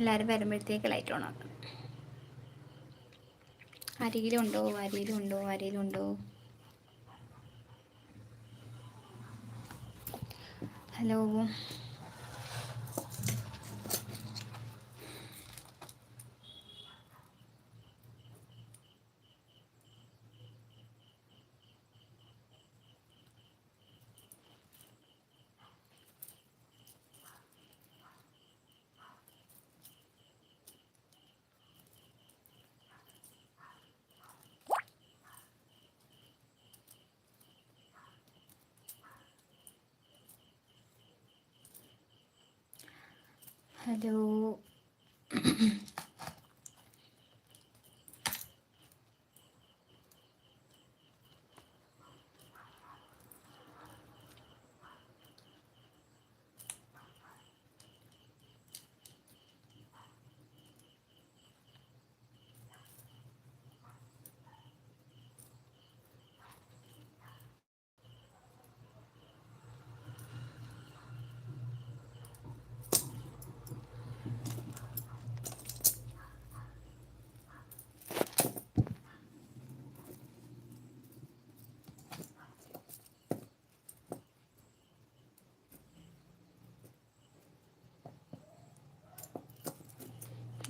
എല്ലാവരും വരുമ്പോഴത്തേക്ക് light on ആക്കണം ആരെങ്കിലും ഉണ്ടോ? ആരെങ്കിലും ഉണ്ടോ? ഉണ്ടോ? ഹലോ ഹലോ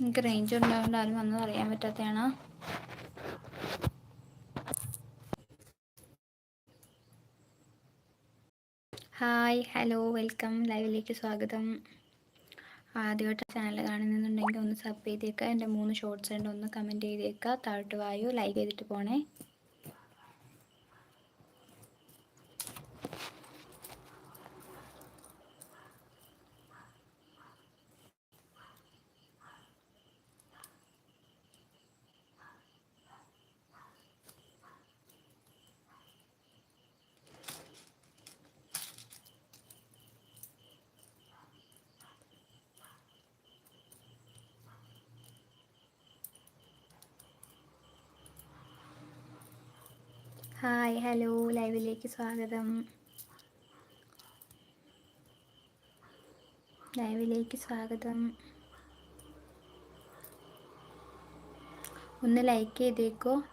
നിങ്ങൾക്ക് റേഞ്ച് ഉണ്ടാവേണ്ട ആരും വന്നത് അറിയാൻ പറ്റാത്തതാണ് ഹായ് ഹലോ വെൽക്കം ലൈവിലേക്ക് സ്വാഗതം. ആദ്യമായിട്ട് ചാനൽ കാണുന്നുണ്ടെങ്കിൽ ഒന്ന് സബ് ചെയ്തേക്കുക എന്റെ മൂന്ന് ഷോർട്സ് ഉണ്ട്. ഒന്ന് കമന്റ് ചെയ്തേക്കുക താഴോട്ട് വായു ലൈക്ക് ചെയ്തിട്ട് പോണേ. ഹായ് ഹലോ ലൈവിലേക്ക് സ്വാഗതം. ലൈവിലേക്ക് സ്വാഗതം. ഒന്ന് ലൈക്ക് ചെയ്തേക്കോ.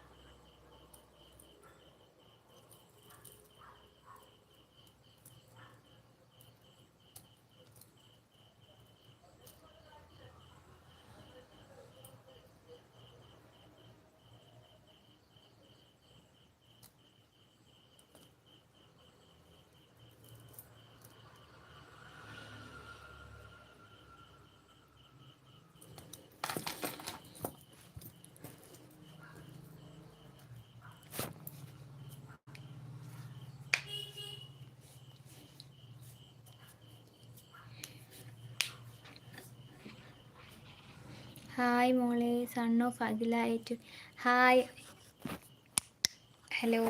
ഹായ് മോളെ. സൺ ഓഫ് അഖില ഏറ്റു ഹായ് ഹലോ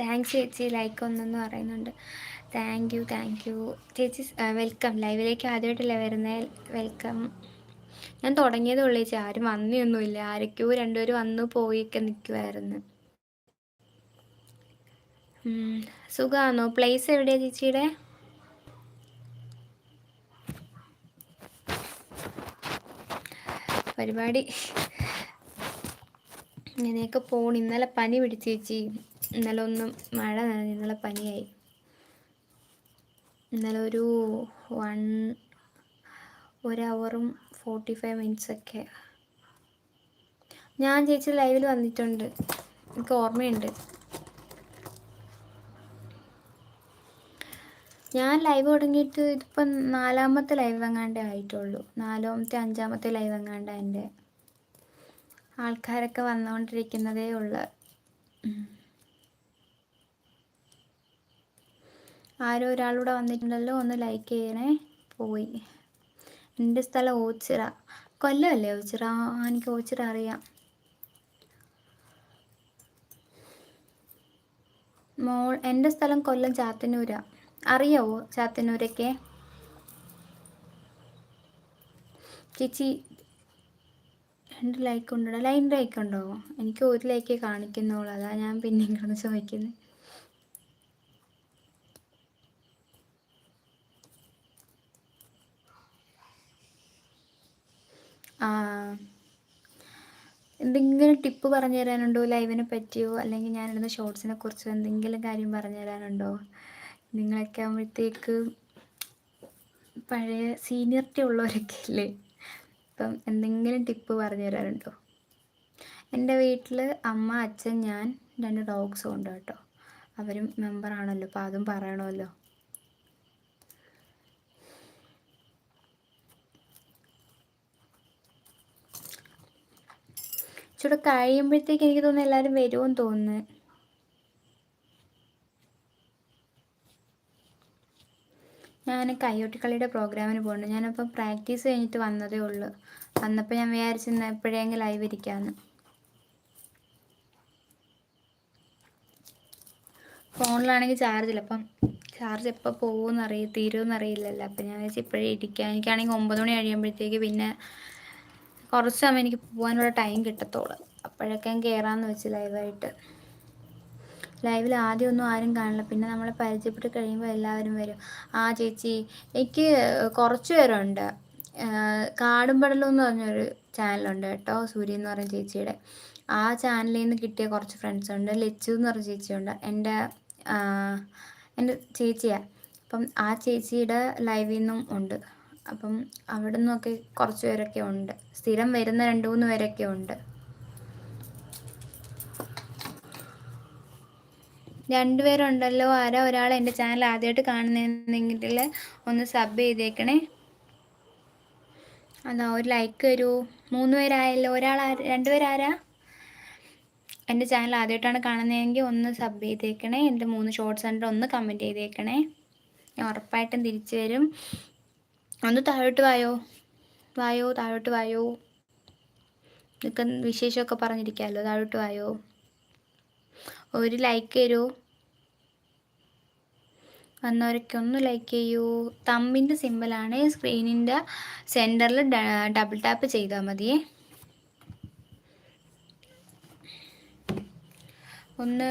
താങ്ക്സ് ചേച്ചി. ലൈക്ക് ഒന്നെന്ന് പറയുന്നുണ്ട്. താങ്ക് യു താങ്ക് യു ചേച്ചി വെൽക്കം ലൈവിലേക്ക് ആദ്യമായിട്ടല്ലേ വരുന്നത് വെൽക്കം ഞാൻ തുടങ്ങിയതേ ഉള്ളൂ ചേച്ചി. ആരും വന്നൊന്നുമില്ല ആരൊക്കെയോ രണ്ടുപേരും വന്നു പോയിക്കെ നിൽക്കുമായിരുന്നു സുഖമാണോ പ്ലേസ് എവിടെയാണ് ചേച്ചിയുടെ? പരിപാടി. ഇങ്ങനെയൊക്കെ പോണ്. ഇന്നലെ പനി പിടിച്ച് ചേച്ചി. ഇന്നലെ ഒന്നും മഴ നനഞ്ഞു ഇന്നലെ പനിയായി. ഇന്നലെ ഒരു വൺ ഒരു ഫോർട്ടി ഫൈവ് മിനിറ്റ്സൊക്കെ ഞാൻ ചേച്ചി ലൈവിൽ വന്നിട്ടുണ്ട്. എനിക്ക് ഓർമ്മയുണ്ട്. ഞാൻ ലൈവ് തുടങ്ങിയിട്ട് ഇതിപ്പം നാലാമത്തെ ലൈവ് എങ്ങാണ്ടേ ആയിട്ടുള്ളൂ. നാലാമത്തെ അഞ്ചാമത്തെ ലൈവ് എങ്ങാണ്ട എന്റെ ആൾക്കാരൊക്കെ വന്നുകൊണ്ടിരിക്കുന്നതേ ഉള്ളു. ആരോ ഒരാളൂടെ വന്നിട്ടുണ്ടല്ലോ ഒന്ന് ലൈക്ക് ചെയ്യണേ. പോയി. എന്റെ സ്ഥലം ഓച്ചിറ. കൊല്ലമല്ലേ ഓച്ചിറ? എനിക്ക് ഓച്ചിറ അറിയാം. മോൾ എന്റെ സ്ഥലം കൊല്ലം ചാത്തന്നൂരാണ് അറിയാവോ ചാത്തന്നൂരൊക്കെ? ചേച്ചി രണ്ട് ലൈക്ക് ഉണ്ടോ ലൈൻ ലൈക്ക് ഉണ്ടോ? എനിക്ക് ഒരു ലൈക്ക് കാണിക്കുന്നുള്ളൂ. അതാ ഞാൻ പിന്നെ ഇങ്ങനെ ചോദിക്കുന്നത് എന്തെങ്കിലും ടിപ്പ് പറഞ്ഞു തരാനുണ്ടോ ലൈവിനെ പറ്റിയോ? അല്ലെങ്കിൽ ഞാനിടുന്ന ഷോർട്സിനെ കുറിച്ചോ? എന്തെങ്കിലും കാര്യം പറഞ്ഞു തരാനുണ്ടോ നിങ്ങളൊക്കെ ആകുമ്പോഴത്തേക്ക് പഴയ സീനിയറിറ്റി ഉള്ളവരൊക്കെ അല്ലേ? അപ്പം എന്തെങ്കിലും ടിപ്പ് പറഞ്ഞു തരാറുണ്ടോ എന്റെ വീട്ടിൽ അമ്മ അച്ഛൻ ഞാൻ രണ്ട് ഡോഗ്സും ഉണ്ട് കേട്ടോ. അവരും മെമ്പറാണല്ലോ അപ്പോൾ അതും പറയണമല്ലോ. ഇച്ചിരി കഴിയുമ്പോഴത്തേക്ക് എനിക്ക് തോന്നുന്നു എല്ലാവരും വരുമെന്ന് തോന്നുന്നു. ഞാൻ കയ്യോട്ടിക്കളിയുടെ പ്രോഗ്രാമിന് പോകുന്നുണ്ട് ഞാനിപ്പോൾ പ്രാക്ടീസ് കഴിഞ്ഞിട്ട് വന്നതേ ഉള്ളൂ. വന്നപ്പോൾ ഞാൻ വിചാരിച്ചിരുന്ന എപ്പോഴെങ്കിലും ലൈവ് ഇരിക്കാമെന്ന് ഫോണിലാണെങ്കിൽ ചാർജില്ല അപ്പം ചാർജ് എപ്പോൾ പോകുമെന്ന് അറിയ തീരുമെന്ന് അറിയില്ലല്ലോ അപ്പം ഞാൻ വെച്ചാൽ ഇപ്പോഴേ ഇരിക്കാം. എനിക്കാണെങ്കിൽ ഒമ്പത് മണി കഴിയുമ്പോഴത്തേക്ക് പിന്നെ കുറച്ച് സമയം എനിക്ക് പോകാനുള്ള ടൈം കിട്ടത്തോളൂ. അപ്പോഴൊക്കെ കയറാമെന്ന് വെച്ച് ലൈവായിട്ട്. ലൈവിൽ ആദ്യമൊന്നും ആരും കാണില്ല. പിന്നെ നമ്മളെ പരിചയപ്പെട്ട് കഴിയുമ്പോൾ എല്ലാവരും വരും. ആ ചേച്ചി എനിക്ക് കുറച്ച് പേരുണ്ട്. കാടും പടലും എന്ന് പറഞ്ഞൊരു ചാനലുണ്ട് കേട്ടോ സൂര്യ എന്ന് പറയുന്ന ചേച്ചിയുടെ. ആ ചാനലിൽ നിന്ന് കിട്ടിയ കുറച്ച് ഫ്രണ്ട്സ് ഉണ്ട്. ലച്ചു എന്ന് പറഞ്ഞ ചേച്ചിയുണ്ട്. എന്റെ എന്റെ ചേച്ചിയാണ് അപ്പം ആ ചേച്ചിയുടെ ലൈവിൽ നിന്നും ഉണ്ട്. അപ്പം അവിടെ നിന്നൊക്കെ കുറച്ച് പേരൊക്കെ ഉണ്ട്. സ്ഥിരം വരുന്ന രണ്ട് മൂന്ന് പേരൊക്കെ ഉണ്ട്. രണ്ടുപേരുണ്ടല്ലോ. ആരാ ഒരാൾ എന്റെ ചാനൽ ആദ്യമായിട്ട് കാണുന്നെങ്കിൽ ഒന്ന് സബ് ചെയ്തേക്കണേ. അതാ ഒരു ലൈക്ക് തരൂ മൂന്ന് പേരായല്ലോ. ഒരാൾ രണ്ടുപേരാരാ? എന്റെ ചാനൽ ആദ്യമായിട്ടാണ് കാണുന്നതെങ്കിൽ ഒന്ന് സബ് ചെയ്തേക്കണേ. എന്റെ മൂന്ന് ഷോർട്സ് കണ്ടിട്ട് ഒന്ന് കമന്റ് ചെയ്തേക്കണേ. ഞാൻ ഉറപ്പായിട്ടും തിരിച്ചു വരും. ഒന്ന് താഴോട്ട് വായോ? വായോ താഴോട്ട് വായോ? ഇതൊക്കെ വിശേഷമൊക്കെ പറഞ്ഞിരിക്കാമല്ലോ താഴോട്ട് വായോ? ഒരു ലൈക്ക് തരൂ. വന്നവരൊക്കെ ഒന്ന് ലൈക്ക് ചെയ്യൂ. തമ്മിന്റെ സിമ്പിളാണ് സ്ക്രീനിന്റെ സെന്ററിൽ ഡബിൾ ടാപ്പ് ചെയ്താൽ മതിയേ. ഒന്ന്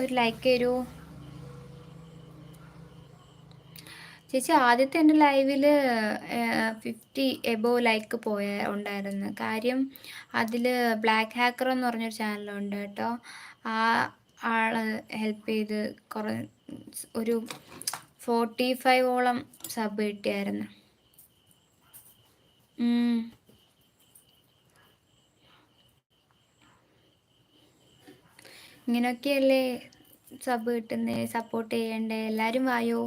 ഒരു ലൈക്ക് തരൂ. ചേച്ചി ആദ്യത്തെ എന്റെ ലൈവിൽ ഫിഫ്റ്റി എബോ ലൈക്ക് പോയ ഉണ്ടായിരുന്നു. കാര്യം അതിൽ ബ്ലാക്ക് ഹാക്കർ എന്ന് പറഞ്ഞൊരു ചാനലുണ്ട് കേട്ടോ. ആ ആൾ ഹെൽപ്പ് ചെയ്ത് കുറേ ഒരു ഫോർട്ടി ഫൈവോളം സബ് കിട്ടിയായിരുന്നു. ഇങ്ങനെയൊക്കെയല്ലേ സബ് കിട്ടുന്നേ? സപ്പോർട്ട് ചെയ്യണ്ടേ? എല്ലാവരും വായോ?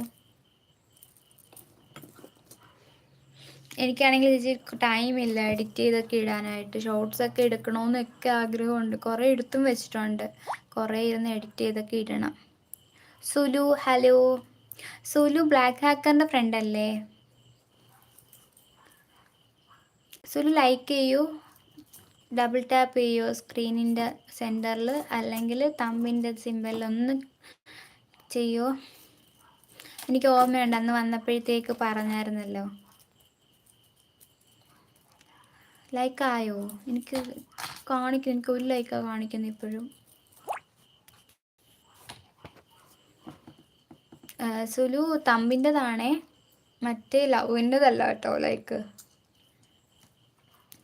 എനിക്കാണെങ്കിൽ ചേച്ചി ടൈമില്ല എഡിറ്റ് ചെയ്തൊക്കെ ഇടാനായിട്ട്. ഷോർട്സ് ഒക്കെ എടുക്കണമെന്നൊക്കെ ആഗ്രഹമുണ്ട്. കുറേ എടുത്തും വെച്ചിട്ടുണ്ട്. കുറേ ഇരുന്ന് എഡിറ്റ് ചെയ്തൊക്കെ ഇടണം. സുലു ഹലോ സുലു ബ്ലാക്ക് ഹാക്കറിന്റെ ഫ്രണ്ട് അല്ലേ? സുലു ലൈക്ക് ചെയ്യൂ. ഡബിൾ ടാപ്പ് ചെയ്യോ. സ്ക്രീനിന്റെ സെന്ററിൽ അല്ലെങ്കിൽ തമ്പിന്റെ സിമ്പലിൽ ഒന്ന് ചെയ്യോ. എനിക്ക് ഓർമ്മയുണ്ട്. അന്ന് വന്നപ്പോഴത്തേക്ക് പറഞ്ഞായിരുന്നല്ലോ. ലൈക്ക് ആയോ എനിക്ക് കാണിക്കും. എനിക്ക് ഒരു ലൈക്കാണ് കാണിക്കുന്നത് ഇപ്പോഴും. സുലു തമ്പിന്റെതാണേ. മറ്റേ ലവിന്റെതല്ല കേട്ടോ ലൈക്ക്.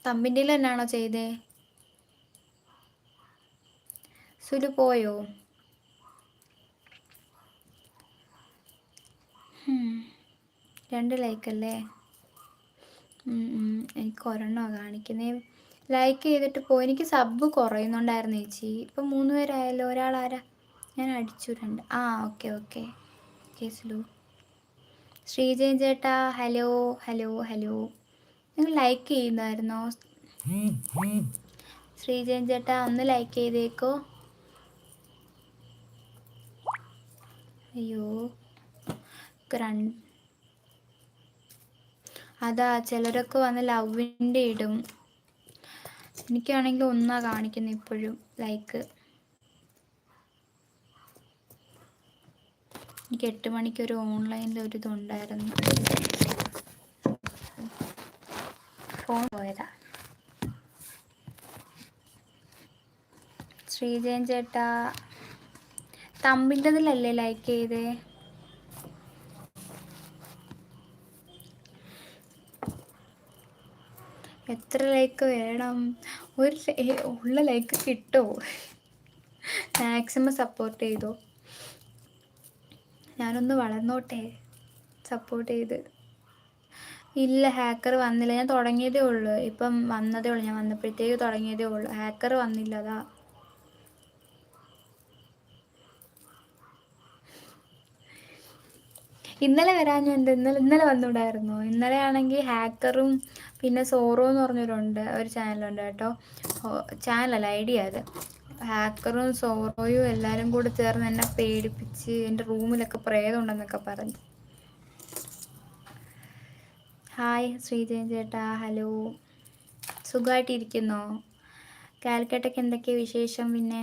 തമ്പിന്റെ തന്നെയാണോ ചെയ്തേ? സുലു പോയോ? രണ്ട് ലൈക്കല്ലേ? എനിക്ക് ഒരെണ്ണമാണ് കാണിക്കുന്നത് ലൈക്ക് ചെയ്തിട്ട് പോയി എനിക്ക് സബ് കുറയുന്നുണ്ടായിരുന്നു ചേച്ചി. ഇപ്പം മൂന്ന് പേരായല്ലോ. ഒരാളാരാ? ഞാൻ അടിച്ചു രണ്ട്. ആ okay okay okay Sulu Sreejayan ചേട്ടാ ഹലോ ഹലോ ഹലോ നിങ്ങൾ ലൈക്ക് ചെയ്യുന്നായിരുന്നോ? ശ്രീജയൻ ചേട്ടാ ഒന്ന് ലൈക്ക് ചെയ്തേക്കോ? അയ്യോ. അതാ ചിലരൊക്കെ വന്ന് ലവിന്റെ ഇടും. എനിക്കാണെങ്കിൽ ഒന്നാ കാണിക്കുന്നത് ഇപ്പോഴും ലൈക്ക് എനിക്ക് എട്ട് മണിക്ക് ഒരു ഓൺലൈനിൽ ഒരു ഇതുണ്ടായിരുന്നു. ഫോൺ പോയതാ. ശ്രീജയൻ ചേട്ടാ തമ്പിന്റെതിലല്ലേ ലൈക്ക് ചെയ്തേ? എത്ര ലൈക്ക് വേണം? ഒരു ഉള്ള ലൈക്ക് കിട്ടോ? മാക്സിമം സപ്പോർട്ട് ചെയ്തോ? ഞാനൊന്ന് വളർന്നോട്ടെ. സപ്പോർട്ട് ചെയ്ത്. ഇല്ല ഹാക്കർ വന്നില്ല. ഞാൻ തുടങ്ങിയതേ ഉള്ളൂ. ഇപ്പം വന്നതേ ഉള്ളൂ. ഞാൻ വന്നപ്പോഴത്തേക്ക് തുടങ്ങിയതേ ഉള്ളൂ. ഹാക്കർ വന്നില്ല അതാ. ഇന്നലെ വരാൻ ഞാൻ ഇന്നലെ ഇന്നലെ വന്നുകൂടായിരുന്നോ ഇന്നലെ ആണെങ്കിൽ ഹാക്കറും പിന്നെ സോറോ എന്ന് പറഞ്ഞൊരുണ്ട് ഒരു ചാനലുണ്ട് കേട്ടോ. ചാനലല്ല ഐഡിയ അത്. ഹാക്കറും സോറോയും എല്ലാവരും കൂടെ ചേർന്ന് എന്നെ പേടിപ്പിച്ച് എന്റെ റൂമിലൊക്കെ പ്രേതം ഉണ്ടെന്നൊക്കെ പറഞ്ഞു. ഹായ് ശ്രീജയൻ ചേട്ടാ. ഹലോ. സുഖമായിട്ടിരിക്കുന്നോ കാലിക്കട്ടൊക്കെ എന്തൊക്കെയാണ് വിശേഷം പിന്നെ?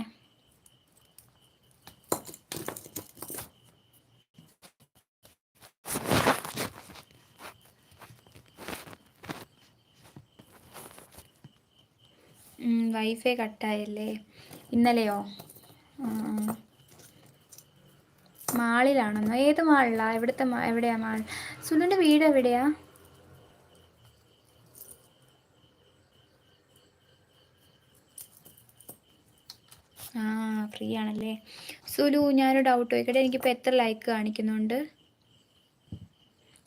വൈഫൈ കട്ടായല്ലേ? ഇന്നലെയോ. മാളിലാണെന്നോ? ഏത് മാളിലാ? എവിടുത്തെ എവിടെയാ മാൾ? സുനുവിന്റെ വീട് എവിടെയാ? ആ ഫ്രീ ആണല്ലേ സുലു ഞാനൊരു ഡൗട്ട് ചോദിക്കട്ടെ? എനിക്കിപ്പോൾ എത്ര ലൈക്ക് കാണിക്കുന്നുണ്ട്?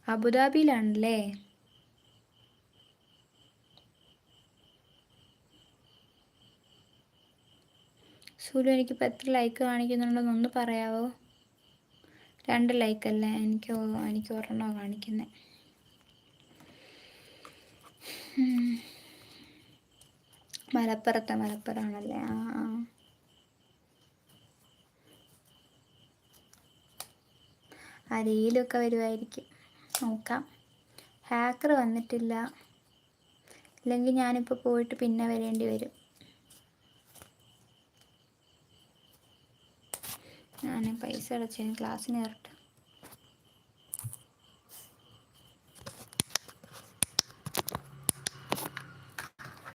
അബുദാബിയിലാണല്ലേ? സുലു എനിക്കിപ്പോൾ എത്ര ലൈക്ക് കാണിക്കുന്നുണ്ടെന്ന് ഒന്ന് പറയാവോ? രണ്ട് ലൈക്ക് അല്ലേ? എനിക്ക് എനിക്ക് ഒരെണ്ണോ കാണിക്കുന്നത് മലപ്പുറത്തെ മലപ്പുറമാണല്ലേ? ആ ആ. റീലൊക്കെ വരുമായിരിക്കും നോക്കാം. ഹാക്കർ വന്നിട്ടില്ല. ഇല്ലെങ്കിൽ ഞാനിപ്പോൾ പോയിട്ട് പിന്നെ വരേണ്ടി വരും ഞാൻ പൈസ അടച്ചു ക്ലാസ്സിന് കയറട്ടെ.